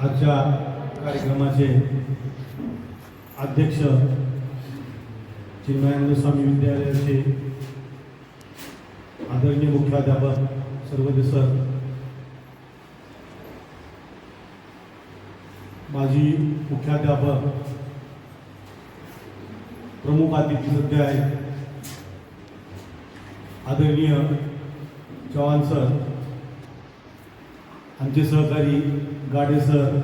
आजच्या कार्यक्रमाचे अध्यक्ष चिन्मयानंद स्वामी विद्यालयाचे आदरणीय मुख्याध्यापक सर्वदे सर माजी मुख्याध्यापक प्रमुख अतिथी सध्या आहेत. आदरणीय चव्हाण सर आमचे सहकारी Gade sir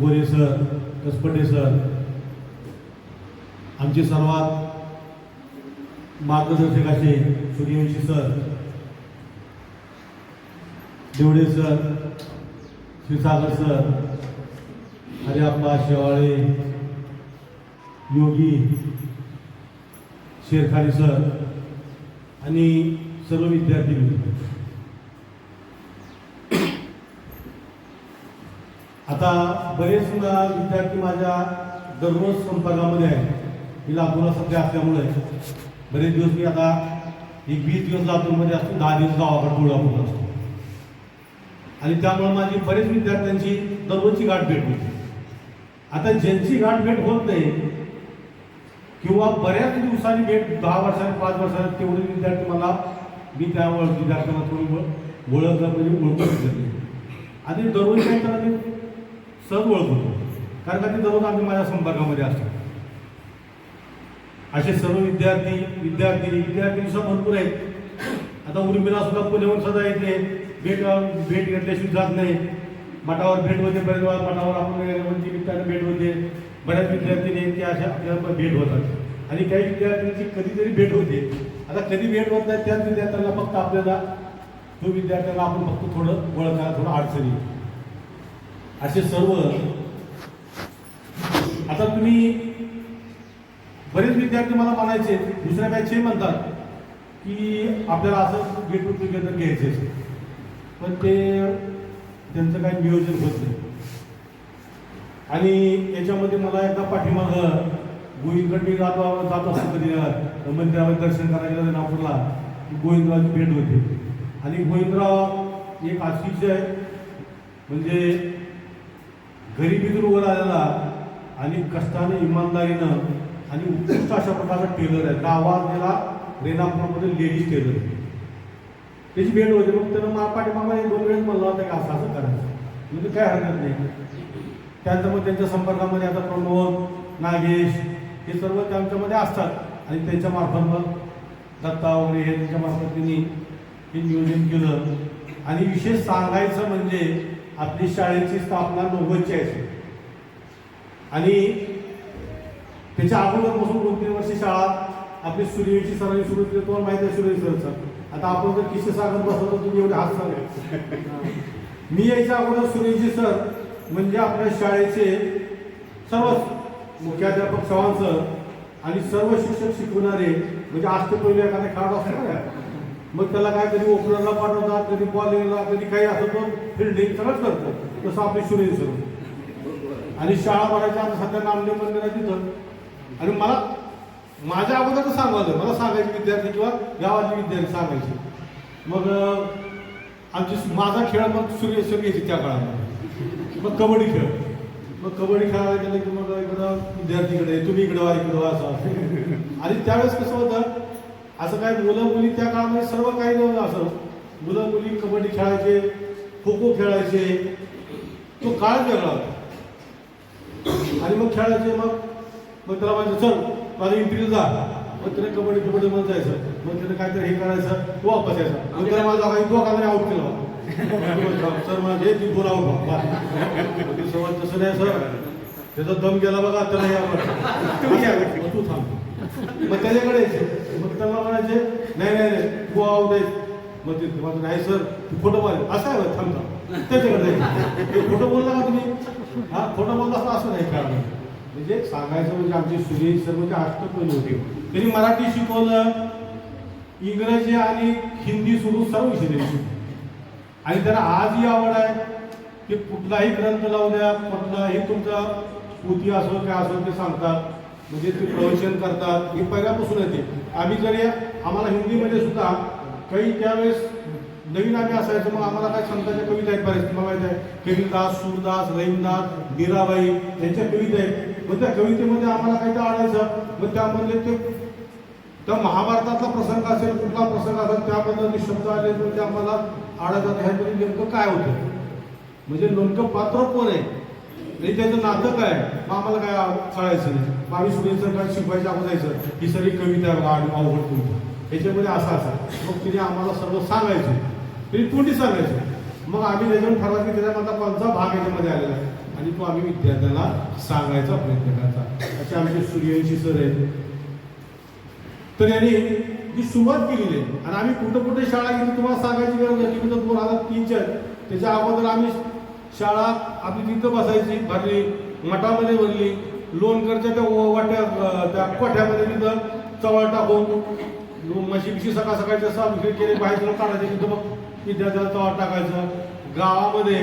Gore sir Kaspate sir आमचे सर्वात मार्गदर्शक असे Suryavanshi sir Devade sir Shivsagar sir Hariappa Shewale Yogi Sherkhari sir आणि सर्व विद्यार्थी मित्र. आता बरेच विद्यार्थी माझ्या दररोज संपर्कामध्ये आहेत मी लातूरला सध्या असल्यामुळे बरेच दिवस मी आता एक वीस दिवस लातूरमध्ये असतो दहा दिवस गावाकडे तुळजापूरला असतो आणि त्यामुळे माझी बरेच विद्यार्थ्यांची दररोजची गाठ भेट होते आता ज्यांची गाठ भेट होत नाही किंवा बऱ्याच दिवसांनी भेट दहा वर्षांनी पाच वर्षांनी तेवढे विद्यार्थी मला मी त्या विद्यार्थ्यांना थोडी ओळख म्हणजे ओळखू शकते आणि दररोज काय करा सहज ओळख होतो. कारण का ते दररोज आम्ही माझ्या संपर्कामध्ये असतो. असे सर्व विद्यार्थी विद्यार्थी विद्यार्थी सुद्धा भरपूर आहेत. आता उर्मिला सुद्धा पुण्याहून सुद्धा येते भेट भेट घेतल्याशिवाय जात नाही. मठावर भेट होते बरेच वेळा मठावर आपण म्हणजे निमित्तानं भेट होते. बऱ्याच विद्यार्थी ते अशा आपल्याला भेट होतात. आणि काही विद्यार्थ्यांची कधीतरी भेट होते. आता कधी भेट होत नाही त्याच विद्यार्थ्यांना फक्त आपल्याला तो विद्यार्थ्यांना आपण फक्त थोडं वळखा थोडं अडचणी असे सर्व. आता तुम्ही बरेच विद्यार्थी मला म्हणायचे दुसऱ्या बॅचचे म्हणतात की आपल्याला असं गेट टुगेदर घ्यायचे पण ते त्यांचं काही नियोजन होत नाही. आणि याच्यामध्ये मला एकदा पाठीमाग गोविंदगड जात जात असतो कधी मंदिरावर दर्शन करायला नागपूरला गोविंदरावची भेट होते. आणि गोविंदराव एक अतिशय म्हणजे गरिबीतून वर आलेला आणि कष्टाने इमानदारीनं आणि उत्कृष्ट अशा प्रकारचा टेलर आहे. गावात त्याला रेणापूरमध्ये लेडीज टेलर आहे. त्याची भेट होती. मग त्यानं मा पाठीमागा एक दोन वेळेस म्हणला होता की असं असं करायचं. म्हणजे काय हरकत नाही. त्यानंतर मग त्यांच्या संपर्कामध्ये आता प्रमोद नागेश हे सर्व त्यांच्यामध्ये असतात. आणि त्यांच्या मार्फत मग दत्ता वगैरे हे त्यांच्या मार्फत त्यांनी हे नियोजन केलं. आणि विशेष सांगायचं म्हणजे आपली शाळेची स्थापना नव्वदची आहे. आणि त्याच्या अगोदरपासून दोन तीन वर्ष शाळा आपली सूर्यची सरांनी सुरू केली तुम्हाला माहिती आहे सूर्य सरचा. आता आपण जर किस्से सांगत बसलो तर तुम्ही एवढे हात सांगा. मी यायच्या अगोदर सूर्यजी सर म्हणजे आपल्या शाळेचे सर्व मुख्याध्यापक चव्हाण सर आणि सर्व शिक्षक शिकवणारे म्हणजे आज ते पहिले एखाद्या खेळाडू असतो मग त्याला काय कधी ओपनरला पाठवतात कधी बॉलिंगला कधी काही असं तो फिल्डिंग सगळंच करतो. तसं आपली सूर्यवंशी आणि शाळा भरायच्या आता सध्या नामदेव मंदिर आहे तिथं. आणि मला माझ्या अगोदर सांगायचं मला सांगायचे विद्यार्थी किंवा गावातले विद्यार्थी सांगायचे. मग आमची माझा खेळ मग सूर्य सूर्याची त्या काळामध्ये मग कबड्डी खेळ. मग कबड्डी खेळायला गेलं की मग इकडं विद्यार्थीकडे तुम्ही इकडं वा इकडं वा असं. आणि त्यावेळेस कसं होतं असं काय मुलं मुली त्या काळामध्ये सर्व काही नव्हतं असं. मुलं मुली कबड्डी खेळायचे खो खो खेळायचे. तो काळ वेगळा होता. आणि मग खेळायचे मग मग त्याला म्हणायचं चल माझा इंटरव्ह्यू जा. मग त्याने कबड्डी कबड्डी म्हणत जायचं. मग त्याने काहीतरी हे करायचं तो वापस यायचा. मग त्याला माझा काही तो काहीतरी आउट केला. सर माझे ती बोल आउट सर तसं नाही सर त्याचा दम गेला बघा त्याला या मग तू थांब. मग त्याच्याकडे यायचे मग त्याला म्हणायचे नाही नाही नाही तू आऊ दे. मग ते माझं नाही सर तू खोटं बोल. असं आहे बघ, थांब थांब. त्याच्याकडे जायचं ते खोटं बोलला का तुम्ही? हा खोटं बोलला असं असं नाही कारण. म्हणजे सांगायचं म्हणजे आमचे सुनील सर म्हणजे अष्टपैलू होते. त्यांनी मराठी शिकवलं इंग्रजी आणि हिंदी सोडून सर्व विषय त्यांनी आणि त्यांना आजही आवड आहे की कुठलाही ग्रंथ लावू द्या कुठलाही तुमचा पोथी असो काय असो ते सांगतात. म्हणजे ते प्रवचन करतात हे पहिल्यापासून येते आम्ही जरी आम्हाला हिंदीमध्ये सुद्धा काही त्यावेळेस नवीन आम्ही असायचं मग आम्हाला काय संतांच्या कविता आहेत बऱ्याच तुम्हाला माहिती आहे. कविदास सूरदास रहीमदास मीराबाई यांच्या कविता आहेत. मग त्या कवितेमध्ये आम्हाला काही तर आणायचं. मग त्यामधले ते त्या महाभारतातला प्रसंग असेल कुठला प्रसंग असेल त्याबद्दल ते शब्द आले तर ते आम्हाला आढळतात ह्यामध्ये नेमकं काय होतं? म्हणजे नेमकं पात्र कोण आहे? त्याचं नातं काय मग आम्हाला काय कळायचं नाही. बावीस आम्ही सुनील काय शिकवायच्या आपण जायचं ही सगळी कविता आहे अवघड कविता ह्याच्यामध्ये असा असा मग तिने आम्हाला सर्व सांगायचं. तरी तोंडी सांगायचं? मग आम्ही त्याच्यावर ठरवा की त्याच्यामधला कोणता भाग याच्यामध्ये आलेला आहे. आणि तो आम्ही विद्यार्थ्यांना सांगायचा प्रयत्न करायचा. असे आमचे सूर्यवंशी सर आहेत. तर यांनी जी सुरुवात केलेली आहे आणि आम्ही कुठं कुठे शाळा गेली तुम्हाला सांगायची गरज नाही. तुम्ही दोन हजार तीन चार त्याच्या अगोदर आम्ही शाळा आपली तिथं बसायची भरली मठामध्ये भरली. लोणकरच्या त्या वाट्या त्या कोठ्यामध्ये तिथं चवळ टाकून म्हशी बिशी सकाळ सकाळच्या सहा केले बाहेर काढायचे तिथं मग विद्यार्थ्याला चवळ टाकायचं. गावामध्ये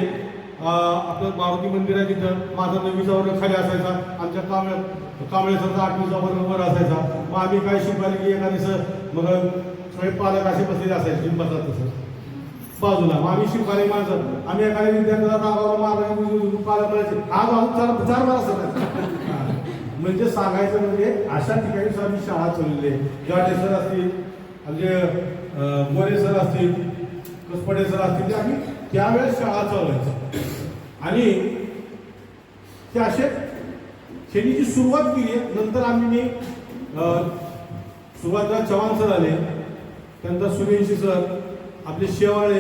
आपलं मारुती मंदिर आहे तिथं माझा नववीचा वर्ग खाली असायचा आमच्या कांबळ्या कांबळे सरचा आठवीचा वर्ग वर असायचा. मग आम्ही काय शिकवायला की एखादी सर मग सगळे पालक असे बसलेले असायचे तुम्ही बसतात तसं. बाजूला. मग आम्ही शिकवायला माणसं आम्ही एखाद्या विद्यार्थ्याला रागावला मारला पालक म्हणायचे आज आहोत चार चार मला असं म्हणजे सांगायचं म्हणजे अशा ठिकाणी सर आम्ही शाळा चाललेली आहे. सर असतील म्हणजे मोरे सर असतील कसपडे सर असतील ते आम्ही त्यावेळेस शाळा चालवायचो. आणि ते असे शेतीची सुरुवात केली नंतर आम्ही सुरुवातीला चव्हाण सर आले त्यानंतर सूर्यवंशी सर आपले शेवाळे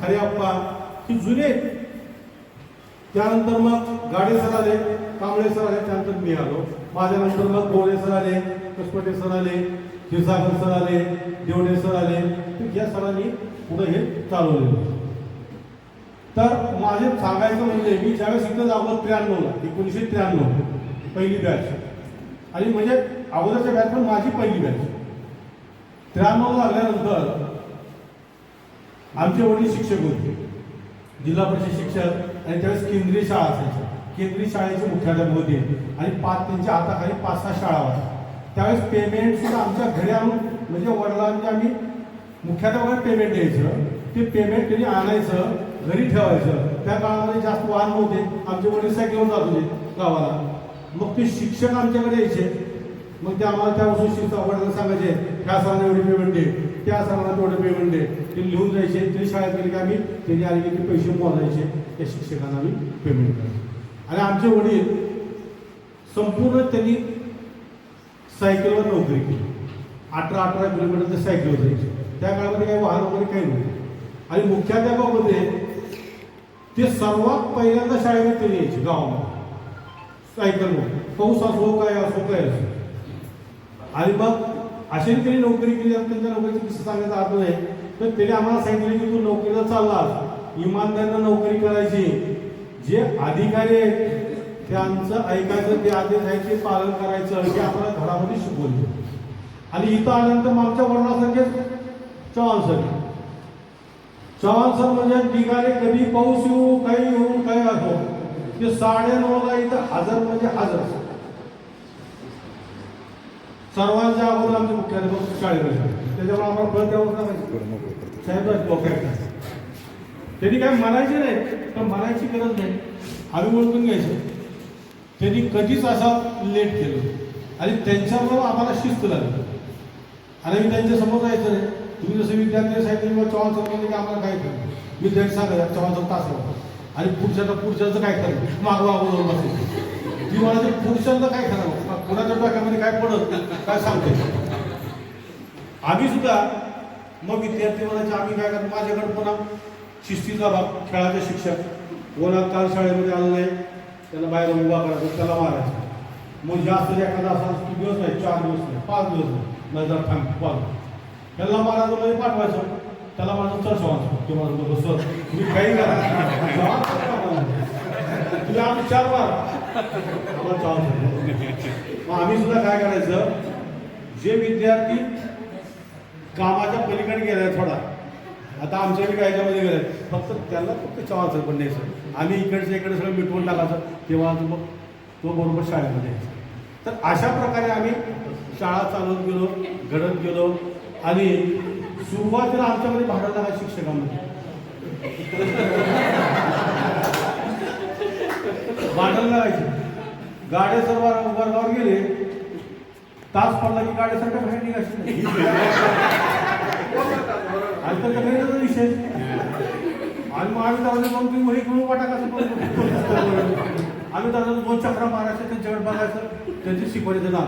हरिअप्पा ही जुने त्यानंतर मग गाडे सर आले कांबळे सर आले त्यानंतर मी आलो. माझ्यानंतर मग गोळे सर आले कसपटे सर आले क्षीरसागर सर आले देवडे सर आले. तर या सरांनी पुढे हे चालवले तर माझे सांगायचं म्हणजे मी ज्यावेळेस इथं लागलो त्र्याण्णवला एकोणीसशे त्र्याण्णव पहिली बॅच आणि म्हणजे अगोदरच्या बॅच पण माझी पहिली बॅच त्र्याण्णव लागल्यानंतर आमचे वडील शिक्षक होते. जिल्हा परिषद शिक्षक आणि त्यावेळेस केंद्रीय शाळा असायच्या. केंद्रीय शाळेचे मुख्याध्यापक होते. आणि पाच त्यांच्या हाताखाली पाच सहा शाळा होत्या. त्यावेळेस पेमेंट सुद्धा आमच्या घरी आणून म्हणजे वडिलांनी आम्ही मुख्याध्यापकाला पेमेंट द्यायचं. ते पेमेंट त्यांनी आणायचं घरी ठेवायचं. त्या काळामध्ये जास्त वाहन नव्हते. आमचे वडील सायकलवर जात होते गावाला. मग ते शिक्षक आमच्याकडे यायचे. मग ते आम्हाला त्या वस्तू शिक्षक वडिलांना सांगायचे ह्या सरांना एवढी पेमेंट दे. त्या सरांना तेवढे पेमेंट दे. ते लिहून जायचे ते शाळेत गेले की आम्ही त्यांनी आले की ते पैसे मोजायचे त्या शिक्षकांना आम्ही पेमेंट करायचं. आणि आमचे वडील संपूर्ण त्यांनी सायकलवर नोकरी केली. अठरा अठरा किलोमीटर ते सायकलवर जायचे. त्या काळामध्ये काही वाहन वगैरे काही नव्हते. आणि मुख्याध्यापकामध्ये ते सर्वात पहिल्यांदा शाळेमध्ये त्यांनी यायचे गावामध्ये. सायकलवर पाऊस असो काय असो काय असो. आणि मग अशी त्यांनी नोकरी केली आणि त्यांच्या नोकरीची किस्सा सांगायचा अर्थ नाही. तर त्याने आम्हाला सांगितलं की तू नोकरीला चाललास इमानदारीनं नोकरी करायची. जे अधिकारी आहेत त्यांचं ऐकायचं ते आदेश आहे ते पालन करायचं हे आम्हाला घरामध्ये शिकवलं आणि इथं आल्यानंतर मागच्या वर्णासारखेच चव्हाण सर. चव्हाण सर म्हणजे निघाले कधी पाऊस येऊ काही येऊ काही असो ते साडे नऊला इथं हजर म्हणजे हजर. सर्वांच्या अगोदर आमचे मुख्याध्यापक शाळेमध्ये होते. त्याच्यामुळे आम्हाला फळ द्यावं लागायचं साहेब लोक त्यांनी काय म्हणायचे नाही पण म्हणायची गरज नाही. आम्ही ओळखून घ्यायचं. त्यांनी कधीच असा लेट केलं आणि त्यांच्याबरोबर आम्हाला शिस्त लागली. आणि मी त्यांच्यासमोर जायचं नाही. तुम्ही जसं विद्यार्थी सांगितलं किंवा चव्हाण सर म्हणले की आम्हाला काय करायचं विद्यार्थी सांगा चव्हाण सर तास आणि पुढच्याचं पुढच्याचं काय करायचं? मागवा अगोदर बसेल ती म्हणायचं पुरुषांचं काय करावं? कुणाच्या डोक्यामध्ये काय पडत काय सांगते? आम्ही सुद्धा मग विद्यार्थी म्हणायचे आम्ही काय करतो माझ्याकडे पुन्हा शिस्तीचा भाग खेळाचे शिक्षक. कोणा काल शाळेमध्ये आलं नाही त्याला बाहेर उभा करायचं त्याला मारायचं. मग जास्त एखादा असा किती दिवस नाही चार दिवस नाही पाच दिवस नाही नजर थांब पाच त्याला मारायचं म्हणजे पाठवायचं. त्याला माझं चर्च वाचतो ते माझं बोलतो सर तुम्ही काही करा. तुला तुम्ही आम्ही चार मार. आम्हाला मग आम्ही सुद्धा काय करायचं? जे विद्यार्थी कामाच्या पलीकडे गेलाय थोडा. आता आमच्या बी ह्याच्यामध्ये गेलाय फक्त त्याला फक्त चवायचं पण नाही सर आम्ही इकडचं इकडे सगळं मिटवून टाकायचं. तेव्हा तो मग तो बरोबर शाळेमध्ये यायचा. तर अशा प्रकारे आम्ही शाळा चालवत गेलो घडत गेलो आणि सुरुवातीला आमच्यामध्ये भाडायला लागा शिक्षकांमध्ये. भांडायला लागायचे. गाड्या सर्व वर्गावर गेले तास पडला की गाड्यासारखं बाहेर निघायची. नाही. आणि त्याचा विषय आणि मग आम्ही त्याला दोन तीन मुली करून वाटा कसं आम्ही त्याला दोन चक्रा मारायचं त्यांच्याकडे बघायचं त्यांची शिकवण्याचं नाव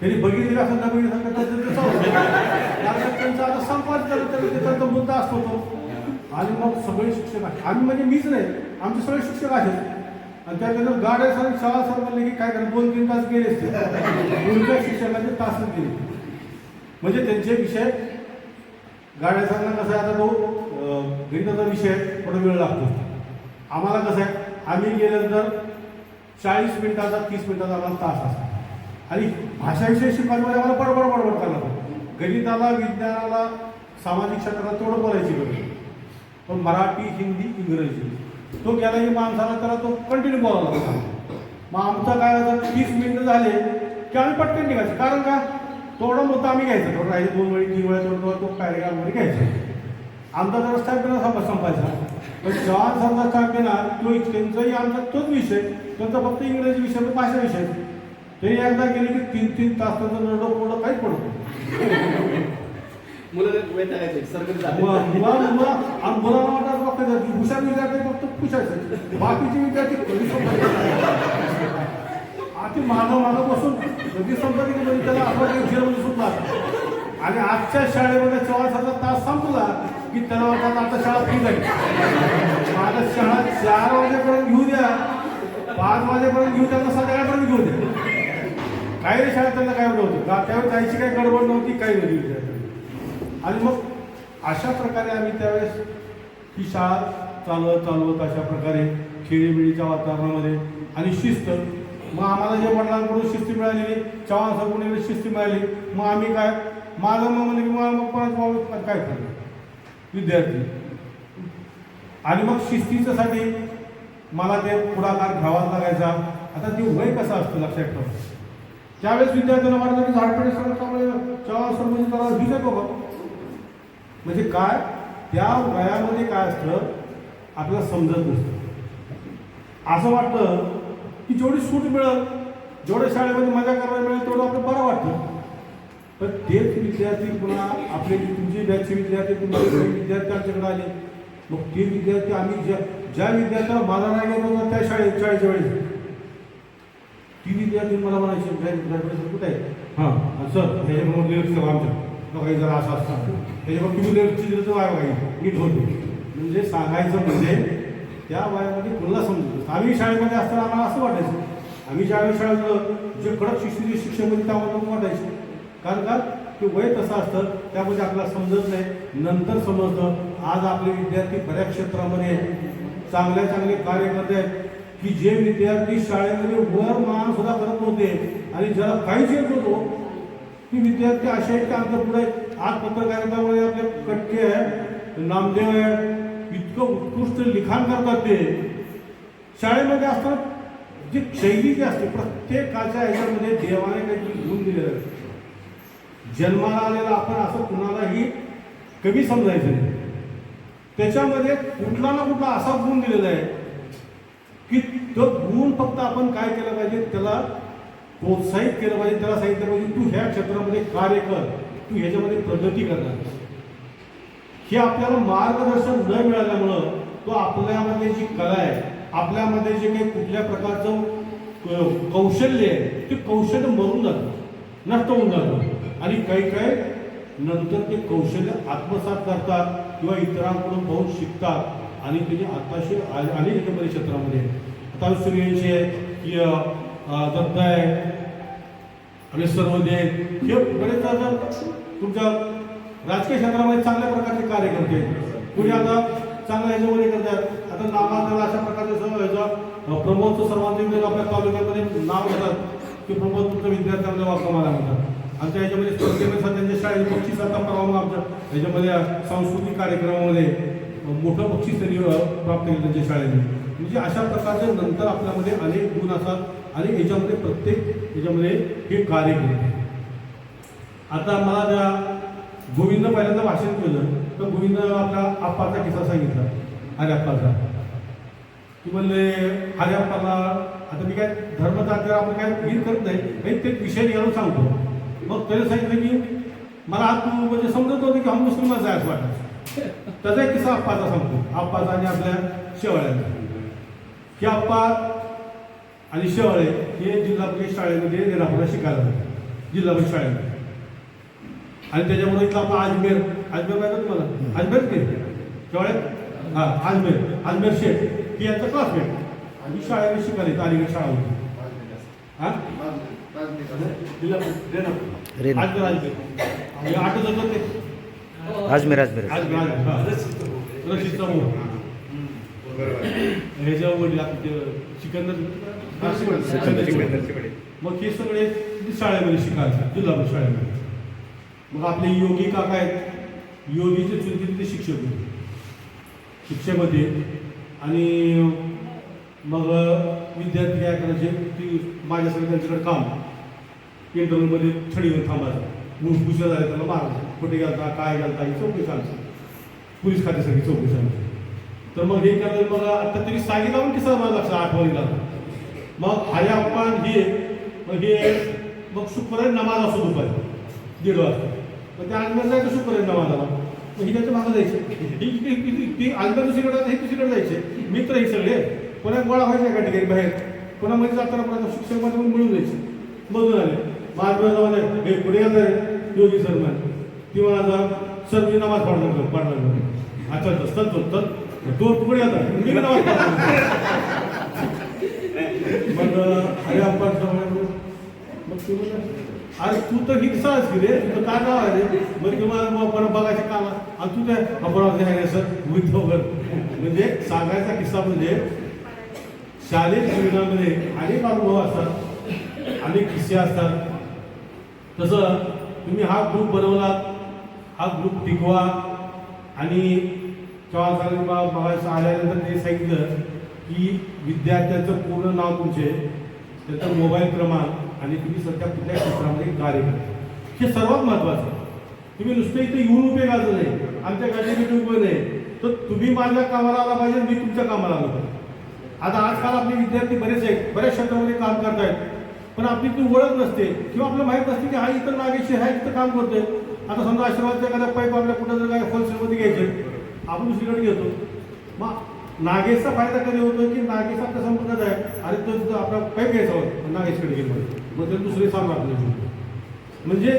त्यांनी बघितली असं ना बघितलं तर त्याचं त्यांचा आता संपाद झालं तर त्याचा मुद्दा असतो तो. आणि मग सगळे शिक्षक आहेत. आम्ही म्हणजे मीच नाही आमचे सगळे शिक्षक आहेत. आणि त्यानंतर गाड्या सर शाळा सर म्हणले की काय करा दोन तीन तास गेले असते. मुलगा शिक्षकांचे तासच गेले. म्हणजे त्यांचे विषय गाड्या सरांना कसं आहे आता तो गणिताचा विषय थोडा वेळ लागतो. आम्हाला कसं आहे? आम्ही गेल्यानंतर चाळीस मिनिटाचा तीस मिनिटाचा आम्हाला तास असतो. आणि भाषा विषय शिकवायला आम्हाला बडबड बडबड करायला लागतो. गणिताला विज्ञानाला सामाजिक क्षेत्राला तेवढं बोलायची गरज पण मराठी हिंदी इंग्रजी तो गेला माणसाला त्याला तो कंटिन्यू बोलावा लागतो. मग आमचं काय होतं तीस मिनिटं झाले की आम्ही पटकन निघायचं. कारण का? थोडा मुद्दा आम्ही घ्यायचा. थोडं राहिले दोन वेळी तीन वेळा थोडं तो पॅरेग्राफमध्ये घ्यायचा. आमचा जरा स्टाफ देणार संप संपायचा. पण जॉन समजा स्टाफ देणार तो त्यांचाही आमचा तोच विषय. त्यांचा फक्त इंग्रजी विषय भाषा विषय. ते एकदा गेले की तीन तीन तास त्यांचं नरडो कोरडं काहीच पडतो मुलं वैतागायचे सरकत जाते. मुलांना वाटत की हुशार विद्यार्थी फक्त पुशायचं बाकीचे विद्यार्थी कधी आधी मानव मानव बसून कधी समजा की म्हणजे त्याला आपण काही सुद्धा आणि आजच्या शाळेमध्ये चव्हासाचा तास संपला की त्याला वाटत आता शाळा फी जाईल माझा शाळा चार वाजेपर्यंत घेऊ द्या. पाच वाजेपर्यंत घेऊ त्यांना संध्याकाळपर्यंत घेऊ द्या. काही रे शाळेत त्यांना काय एवढं होतं का त्यावेळेस जायची काही गडबड नव्हती काही नव्हती. विद्यार्थ्यांना. आणि मग अशा प्रकारे आम्ही त्यावेळेस ही शाळा चालवत चालवत अशा प्रकारे खेळीमेळीच्या वातावरणामध्ये आणि शिस्त. मग आम्हाला जे वडिलांकडून शिस्ती मिळालेली चव्हाण सरकडून शिस्ती मिळाली मग आम्ही काय माझं मग म्हणजे की मला मग परत मग काय करणार विद्यार्थी. आणि मग शिस्तीच्यासाठी मला ते पुढाकार घ्यावाच लागायचा. आता ते वय कसं असतं लक्षात ठेवा. त्यावेळेस विद्यार्थ्यांना वाटतं की झाडपेडे सर चव्हाण सर म्हणजे त्याला म्हणजे काय? त्या वयामध्ये काय असतं? आपल्याला समजत नसतं. असं वाटतं की जेवढी सूट मिळत जेवढ्या शाळेमध्ये मजा करायला मिळेल तेवढं आपलं बरं वाटतं. पण तेच विद्यार्थी पुन्हा आपले तुमचे बॅचचे विद्यार्थी तुमचे जे विद्यार्थी आमच्याकडे आले मग ते विद्यार्थी आम्ही ज्या ज्या विद्यार्थ्याला माझा नाही गेलो होता त्या शाळेत शाळेच्या वेळेस. ती विद्यार्थी मला म्हणायचे कुठे आहे. हां सर हे म्हणून आमच्या. काही जरा असं असतं त्याच्यामुळे टू लिरिक्सची दिलं तर वाय नीट होते. म्हणजे सांगायचं म्हणजे त्या वयामध्ये कुणाला समजतो आम्ही शाळेमध्ये असताना आम्हाला असं वाटायचं. आम्ही ज्यावेळी शाळेत जे कडक शिस्तीचे शिक्षण होते त्यामध्ये नको वाटायचे. कारण का? ते वय तसं असतं त्यामध्ये आपल्याला समजत नाही. नंतर समजतं आज आपले विद्यार्थी बऱ्याच क्षेत्रामध्ये चांगल्या चांगले कार्य करत आहेत की जे विद्यार्थी शाळेमध्ये वर मान सुद्धा करत नव्हते आणि ज्याला काहीच येत होतो की विद्यार्थी असे आहेत की आमच्या पुढे आज पत्रकारितामध्ये आपले कटके आहेत नामदेव आहे इतकं उत्कृष्ट लिखाण करतात ते. शाळेमध्ये असतात जी शैली जी असते प्रत्येकाच्या ह्याच्यामध्ये देवाने काहीतरी गुण दिलेला आहे. जन्माला आलेला आपण असं कुणालाही कमी समजायचं नाही. त्याच्यामध्ये कुठला ना कुठला असा गुण दिलेला आहे की तो गुण फक्त आपण काय केलं पाहिजे त्याला प्रोत्साहित केलं पाहिजे त्याला सांगितलं पाहिजे. तू ह्या क्षेत्रामध्ये कार्य कर. तू ह्याच्यामध्ये प्रगती करणार. हे आपल्याला मार्गदर्शन न मिळाल्यामुळं तो आपल्यामध्ये जी कला आहे आपल्यामध्ये जे काही कुठल्या प्रकारचं कौशल्य आहे ते कौशल्य मरून जातं नष्ट होऊन जातं. आणि काही काही नंतर ते कौशल्य आत्मसात करतात किंवा इतरांकडून पाहून शिकतात. आणि त्याची आताशी आले याच्यामध्ये क्षेत्रामध्ये आता सूर्यवंशी आहे की दत्ताय आणि सर्व आहे हे बरेच आता तुमच्या राजकीय क्षेत्रामध्ये चांगल्या प्रकारचे कार्य करते. कुणी आता चांगल्या ह्याच्यामध्ये करतात आता नामांतर अशा प्रकारचे सर्व ह्याचं प्रमोदचं सर्वांचे आपल्या तालुक्यामध्ये नाव घेतात. की प्रमोद तुमच्या विद्यार्थ्यांना वापरमाला म्हणतात. आमच्या ह्याच्यामध्ये स्पर्धेमध्ये त्यांच्या शाळेत बक्षीस आता परवा आमच्या ह्याच्यामध्ये सांस्कृतिक कार्यक्रमामध्ये मोठं बक्षीस त्यांनी प्राप्त केलं त्यांच्या शाळेने. म्हणजे अशा प्रकारचे नंतर आपल्यामध्ये अनेक गुण असतात आणि याच्यामध्ये प्रत्येक याच्यामध्ये हे कार्य केलं आता मला त्या गोविंद पहिल्यांदा भाषण केलं तर गोविंद आपला आप्पाचा किस्सा सांगितला अरे आप्पाचा की म्हणले अरे आता मी काय धर्मतात्या आपण काय हे करत नाही काही ते विषय घालून सांगतो. मग त्याने सांगितलं की मला आज तू म्हणजे समजत होतं की हा मुस्लिमाचा आहे असं वाटतं त्याचा एक किस्सा आप्पाचा सांगतो आप्पाचा आणि आपल्या शेवाळ्याचा. की आप्पा आणि शेवाळे हे जिल्हा परिषद शाळेमध्ये रेणापूरला शिकायला जातात जिल्हा परिषद शाळेमध्ये. आणि त्याच्यामुळे इथं आपला अजमेर अजमेर माहिती तुम्हाला? अजमेर के शेवाळे? हा अजमेर. अजमेर शेठ. ही यांचा क्लासमेट आणि शाळेमध्ये शिकायला येतं अलीगड शाळा होती हा रेणापूर. अजमेर अजमेर. आणि आठवत होतं ते? अजमेर अजमेर. अजमेर अजमेर. हा. रशीद समोर ह्याच्या वडील आपले सिकंदर मग हे सगळे शाळेमध्ये शिकायचे जिल्हा परिषद शाळेमध्ये. मग आपले योगी काका आहेत. योगीचे चुलते ते शिक्षक होते. शिक्षक होते आणि मग विद्यार्थी काय करायचे की माझ्यासंग त्यांच्याकडे काम. इंटरव्ह्यूमध्ये छडीवर थांबायचं. ऊस पुशा झाले त्याला मारायचं. कुठे घालता काय घालता ही चौकशी आमची पोलीस खात्यासाठी चौकशी आमची तर मग हे करायला मग आता तरी सांगितलं पण किसा मला लक्षात आठवणीला. मग आया आपण हे मग हे मग शुक्रवारी नमाज असो दुपारी दीड वाजता. मग त्या आजमेर जायचं शुक्रवारी नमाजाला मग ही त्याच्या मागं जायचे. ती ती आजमेर दुसरीकडे हे दुसरीकडे जायचे. मित्र हे सगळे. कोणा गोळा व्हायचे एका ठिकाणी बाहेर. कोणामध्ये मध्ये जाताना पुन्हा शिक्षकमध्ये पण मिळून जायचे. मधून आले. मग जाऊन हे पुढे येणार योगी सर म्हणे ती म्हणाला सर मी नमाज पाडणार पाडणार अच्छा तर चल दोन पुढे तो कुठे आता. मी नमाज अरे आपण मग तू अरे तू तर हिंसा की रे. तुझं काय नाव आहे रे? मग तुम्हाला मग परत बघायचे काम आणि तू काय अपराध आहे सर? विथ म्हणजे सांगायचा किस्सा म्हणजे शालेय जीवनामध्ये अनेक अनुभव असतात. अनेक किस्से असतात. तसं तुम्ही हा ग्रुप बनवला हा ग्रुप टिकवा. आणि चव्हाण सरांनी आल्यानंतर ते सांगितलं. की विद्यार्थ्याचं पूर्ण नाव तुमचे त्याचा मोबाईल क्रमांक आणि तुम्ही सध्या कुठल्या क्षेत्रामध्ये कार्य करता. हे सर्वात महत्त्वाचं आहे. तुम्ही नुसतं इथे येऊन उपयोगाचं नाही आमच्या गाडीमध्ये उभं नाही. तर तुम्ही माझ्या कामाला आला पाहिजे मी तुमच्या कामाला आलो पाहिजे. आता आजकाल आपले विद्यार्थी बरेच आहेत बऱ्याच क्षेत्रामध्ये काम करतायत. पण आपली ती ओळख नसते किंवा आपल्याला माहीत नसते की हा इतर नागेशी हा इथं काम करतोय. आता समजा आशीर्वादचा एखादा पाईप आपल्या कुठं जर काय होलसेलमध्ये घ्यायचे आपण दुसरीकडे घेतो. मग नागेशचा फायदा कधी होतो की नागेश आपल्या संपर्कात आहे. अरे तो तिथं आपला पाईप घ्यायचा होता. नागेशकडे गेलो. मग ते दुसरे सांग आपल्याला म्हणजे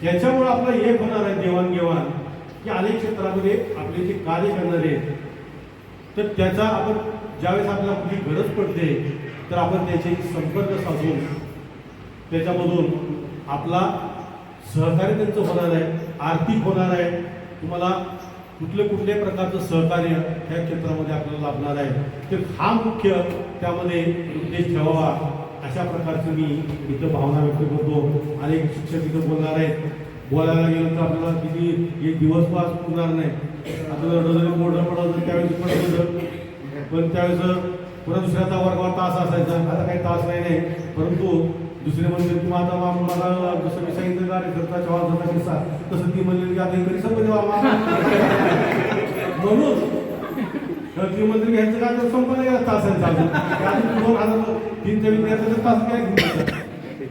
ह्याच्यामुळं आपलं एक होणार आहे देवाणघेवाण की अनेक क्षेत्रामध्ये आपले जे कार्य करणारे आहेत तर त्याचा आपण ज्यावेळेस आपल्याला कुठली गरज पडते तर आपण त्याचे संपर्क साधून त्याच्यामधून आपला सहकार्य त्यांचं होणार आहे आर्थिक होणार आहे. तुम्हाला कुठले कुठले प्रकारचं सहकार्य त्या क्षेत्रामध्ये आपल्याला लाभणार आहे तर हा मुख्य त्यामध्ये उद्देश ठेवावा. अशा प्रकारची मी इथं भावना व्यक्त करतो. अनेक शिक्षक इथं बोलणार आहेत. बोलायला गेलं तर आपल्याला किती एक दिवस पास होणार नाही. आपल्याला एवढं जरी मोठं पडलं त्यावेळेस पडत होतं. पण त्यावेळेस पुन्हा दुसऱ्याचा वर्गावर तास असायचा. आता काही तास नाही नाही. परंतु दुसरे म्हणजे तुम्ही आता मला जसं मी सांगितलं का रे घरचा चव्हाण झाला किस्सा तसं ती म्हणली की आता घरी सगळं म्हणून ती म्हणते घ्यायचं काय तर संपलं गेला तासांचा अजून ते अजून दोन हजार तीनच्या विद्यार्थ्याचा तास काय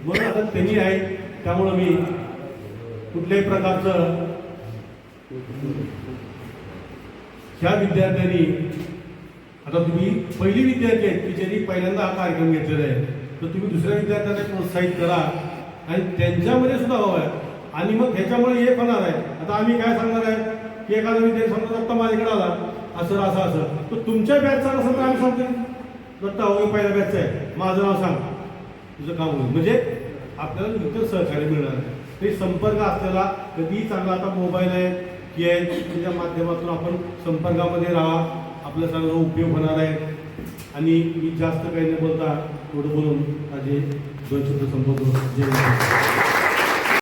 म्हणून आता त्यांनी आहे त्यामुळं मी कुठल्याही प्रकारचं ह्या विद्यार्थ्यांनी आता तुम्ही पहिली विद्यार्थी आहेत की ज्यांनी पहिल्यांदा हा कार्यक्रम घेतलेला आहे? तर तुम्ही दुसऱ्या विद्यार्थ्यांना प्रोत्साहित करा. आणि त्यांच्यामध्ये सुद्धा हवं आहे. आणि मग ह्याच्यामुळे एक होणार आहे. आता आम्ही काय सांगणार आहे? की एखादा विद्यार्थी समजा दत्ता माझ्याकडे आला. असं असं असं. तर तुमच्या बॅचचा नसेल तर आम्ही सांगतो दत्ता हो पहिल्या बॅचचा आहे. माझं नाव सांग. तुझं काम होईल. म्हणजे आपल्याला इतर सहकार्य मिळणार आहे. ते संपर्क असलेला कधीही चांगला आता मोबाईल आहे की आहे त्याच्या माध्यमातून आपण संपर्कामध्ये राहा. आपल्या चांगला उपयोग होणार आहे. आणि मी जास्त काही न बोलता थोडं बोलून माझे दोन शब्द संपवतो जय हिंद.